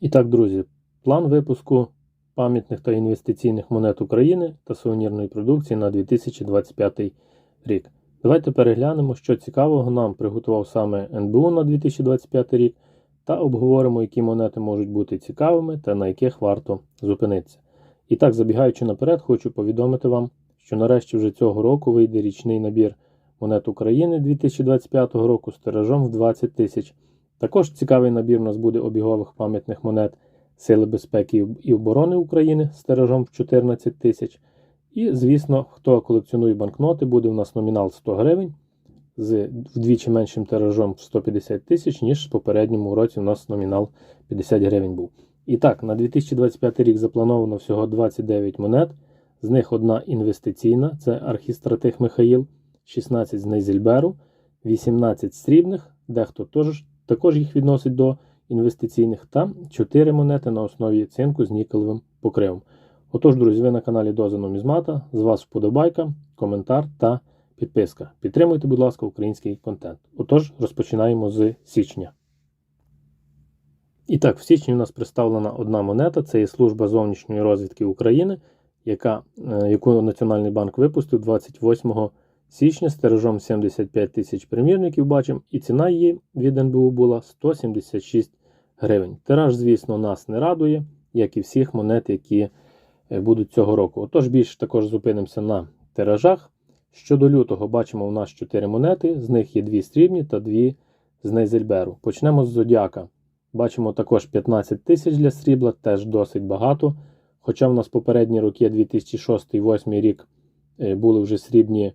І так, друзі, план випуску пам'ятних та інвестиційних монет України та сувенірної продукції на 2025 рік. Давайте переглянемо, що цікавого нам приготував саме НБУ на 2025 рік, та обговоримо, які монети можуть бути цікавими та на яких варто зупинитися. І так, забігаючи наперед, хочу повідомити вам, що нарешті вже цього року вийде річний набір монет України 2025 року з тиражом в 20 тисяч. Також цікавий набір у нас буде обігових пам'ятних монет Сили безпеки і оборони України з тиражом в 14 тисяч. І, звісно, хто колекціонує банкноти, буде у нас номінал 100 гривень з вдвічі меншим тиражом в 150 тисяч, ніж в попередньому році у нас номінал 50 гривень був. І так, на 2025 рік заплановано всього 29 монет, з них одна інвестиційна це архістратих Михаїл, 16 з Нейзельберу, 18 срібних, дехто теж, також їх відносить до інвестиційних, та 4 монети на основі цинку з нікелевим покривом. Отож, друзі, ви на каналі Доза Нумізмата. З вас вподобайка, коментар та підписка. Підтримуйте, будь ласка, український контент. Отож, розпочинаємо з січня. І так, в січні у нас представлена одна монета це є служба зовнішньої розвідки України, яка, е, яку Національний банк випустив 28 січня з тиражом 75 тисяч примірників. Бачимо, і ціна її від НБУ була 176 гривень. Тираж, звісно, нас не радує, як і всіх монет, які е, будуть цього року. Отож, більше також зупинимося на тиражах. Щодо лютого, бачимо, у нас 4 монети, з них є 2 срібні та 2 з Нейзельберу. Почнемо з Зодіака. Бачимо також 15 тисяч для срібла, теж досить багато. Хоча в нас попередні роки 2006-2008 рік е, були вже срібні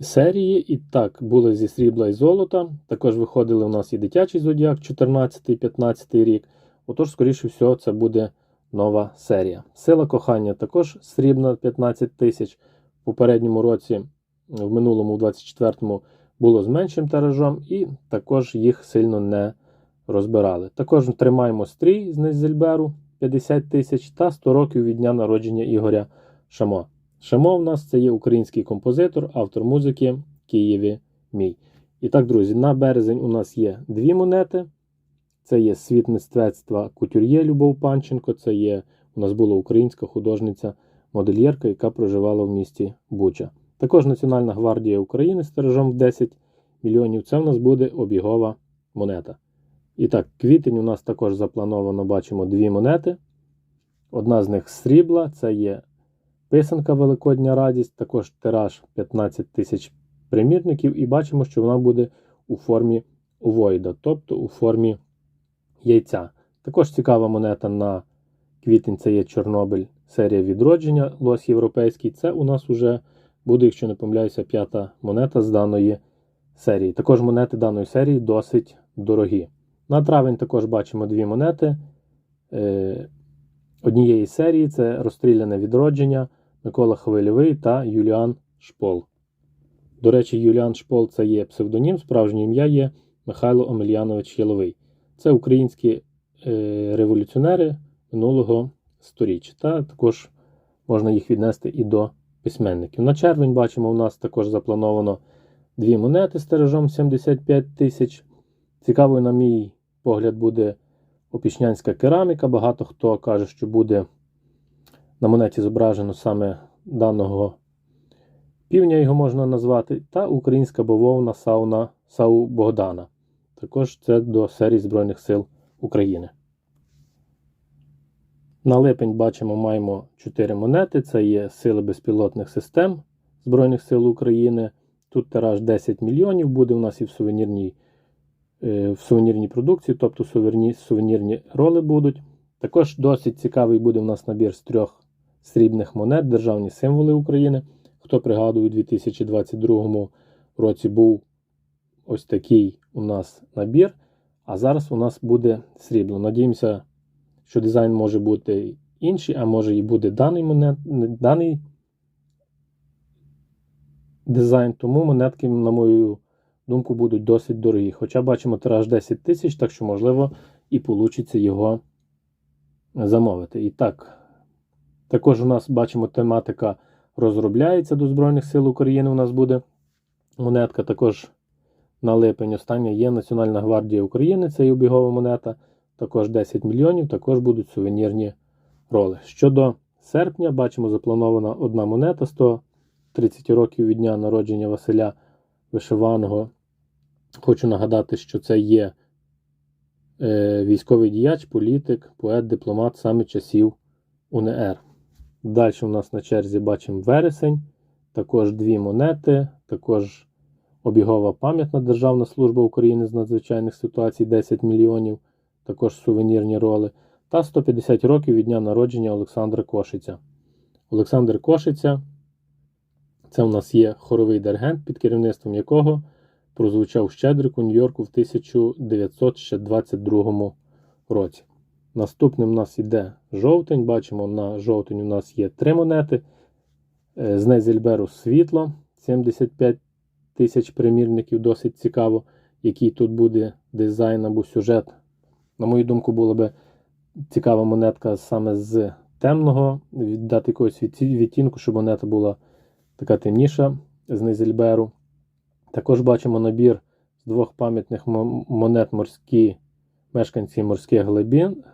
серії. І так, були зі срібла і золота. Також виходили у нас і дитячий зодіак 14-15 рік. Отож, скоріше всього, це буде нова серія. Сила кохання також срібна 15 тисяч. В попередньому році, в минулому, в 24-му, було з меншим тиражом, і також їх сильно не розбирали. Також тримаємо стрій з Незельберу 50 тисяч та 100 років від дня народження Ігоря Шамо. Шамо в нас це є український композитор, автор музики Києві Мій. І так, друзі, на березень у нас є дві монети. Це є світ мистецтва Кутюр'є Любов Панченко. Це є у нас була українська художниця модельєрка, яка проживала в місті Буча. Також Національна гвардія України з тиражом в 10 мільйонів. Це в нас буде обігова монета. І так, квітень у нас також заплановано, бачимо дві монети. Одна з них срібла, це є писанка Великодня Радість, також тираж 15 тисяч примірників, і бачимо, що вона буде у формі овоїда, тобто у формі яйця. Також цікава монета на квітень це є Чорнобиль серія відродження, лось європейський. Це у нас вже буде, якщо не помиляюся, п'ята монета з даної серії. Також монети даної серії досить дорогі. На травень також бачимо дві монети е, однієї серії це розстріляне відродження Микола Хвильовий та Юліан Шпол. До речі, Юліан Шпол це є псевдонім, справжнє ім'я є Михайло Омельянович Яловий. Це українські е, революціонери минулого сторіччя. Та також можна їх віднести і до письменників. На червень бачимо, у нас також заплановано дві монети з тиражом 75 тисяч. Цікавою, на мій погляд, буде опішнянська кераміка. Багато хто каже, що буде на монеті зображено саме даного півня, його можна назвати, та українська бавовна сауна Сау Богдана. Також це до серії Збройних сил України. На липень бачимо, маємо 4 монети. Це є сили безпілотних систем Збройних сил України. Тут тираж 10 мільйонів, буде у нас і в сувенірній в сувенірній продукції, тобто сувенірні, сувенірні роли будуть. Також досить цікавий буде у нас набір з трьох срібних монет, державні символи України. Хто пригадує, у 2022 році був ось такий у нас набір, а зараз у нас буде срібло. Надіємося, що дизайн може бути інший, а може і буде даний монет, даний дизайн, тому монетки, на мою думку, будуть досить дорогі. Хоча бачимо тираж 10 тисяч, так що, можливо, і вийде його замовити. І так, також у нас бачимо тематика розробляється до Збройних сил України. У нас буде монетка. Також на липень остання є Національна гвардія України, це і обігова монета. також 10 мільйонів, також будуть сувенірні роли. Щодо серпня, бачимо, запланована одна монета 130 років від дня народження Василя Вишиваного. Хочу нагадати, що це є е, військовий діяч, політик, поет, дипломат саме часів УНР. Далі у нас на черзі бачимо вересень, також дві монети, також обігова пам'ятна Державна служба України з надзвичайних ситуацій 10 мільйонів, також сувенірні роли, та 150 років від дня народження Олександра Кошиця. Олександр Кошиця це у нас є хоровий диригент, під керівництвом якого прозвучав Щедрик у Нью-Йорку в 1922 році. Наступним у нас йде жовтень. Бачимо, на жовтень у нас є три монети. Е, З Незельберу світло 75 тисяч примірників, досить цікаво, який тут буде дизайн або сюжет. На мою думку, була би цікава монетка саме з темного, віддати якогось відтінку, щоб монета була така темніша з Незельберу. Також бачимо набір з двох пам'ятних монет морські мешканці морських глибин.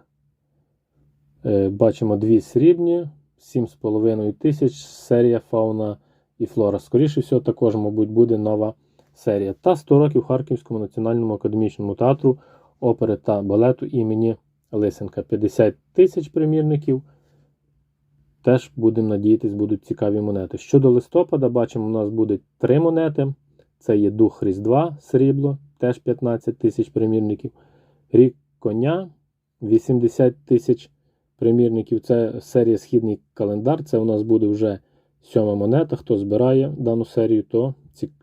Е, Бачимо дві срібні, 7,5 тисяч, серія фауна і флора. Скоріше всього, також, мабуть, буде нова серія. Та 100 років Харківському національному академічному театру опери та балету імені Лисенка. 50 тисяч примірників. Теж будемо надіятись, будуть цікаві монети. Щодо листопада, бачимо, у нас будуть три монети. Це є Дух Різдва, срібло, теж 15 тисяч примірників. Рік коня 80 тисяч примірників. Це серія Східний календар. Це у нас буде вже сьома монета. Хто збирає дану серію, то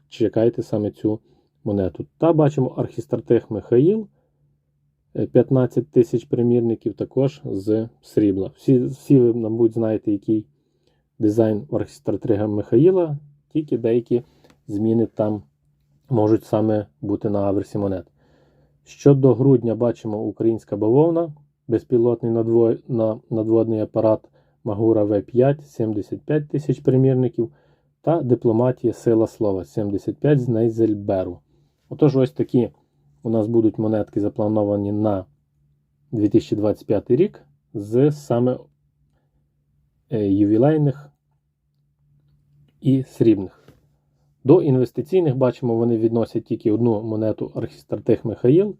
чекайте саме цю монету. Та бачимо архістратих Михаїл. е, 15 тисяч примірників також з срібла. Всі, всі ви, мабуть, знаєте, який дизайн архістратрига Михаїла, тільки деякі зміни там можуть саме бути на аверсі монет. Щодо грудня бачимо українська бавовна, безпілотний надво... на... надводний апарат Магура В5 75 тисяч примірників та дипломатія Сила Слова 75 з Нейзельберу. Отож, ось такі у нас будуть монетки заплановані на 2025 рік з саме е, ювілейних і срібних. До інвестиційних бачимо, вони відносять тільки одну монету архістратих Михаїл.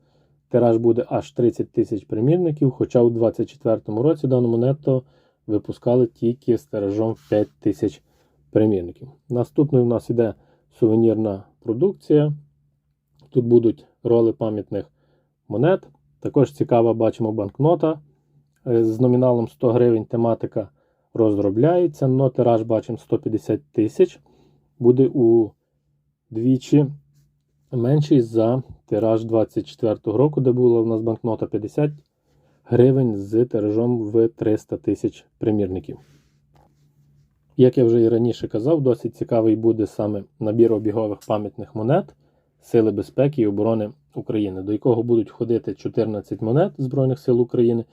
Тираж буде аж 30 тисяч примірників, хоча у 2024 році дану монету випускали тільки з тиражом 5 тисяч примірників. Наступною у нас йде сувенірна продукція. Тут будуть роли пам'ятних монет. Також цікава, бачимо банкнота е, з номіналом 100 гривень. Тематика розробляється. Но тираж бачимо 150 тисяч. Буде у двічі менший за тираж 24 року, де була у нас банкнота 50 гривень з тиражом в 300 тисяч примірників. Як я вже і раніше казав, досить цікавий буде саме набір обігових пам'ятних монет Сили безпеки і оборони України, до якого будуть входити 14 монет Збройних сил України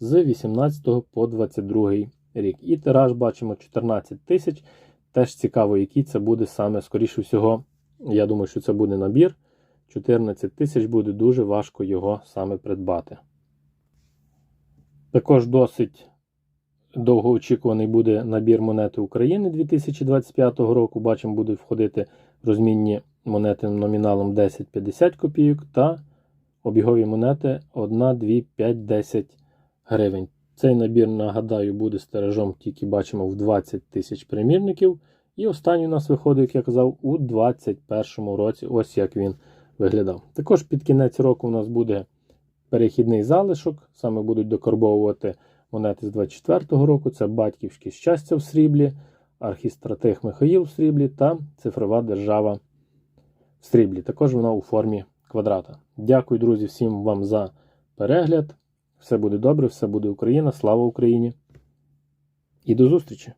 з 18 по 22 рік. І тираж бачимо 14 тисяч. Теж цікаво, який це буде саме, скоріше всього, я думаю, що це буде набір. 14 тисяч буде дуже важко його саме придбати. Також досить довгоочікуваний буде набір монети України 2025 року. Бачимо, будуть входити розмінні монети номіналом 10-50 копійок та обігові монети 1, 2, 5, 10 гривень. Цей набір, нагадаю, буде з тиражом, тільки бачимо в 20 тисяч примірників. І останній у нас виходить, як я казав, у 2021 році. Ось як він виглядав. Також під кінець року у нас буде перехідний залишок. Саме будуть докарбовувати монети з 24 року. Це батьківське щастя в сріблі, архістратих Михаїл в сріблі та цифрова держава в сріблі. Також вона у формі квадрата. Дякую, друзі, всім вам за перегляд. Все буде добре, все буде Україна. Слава Україні! І до зустрічі!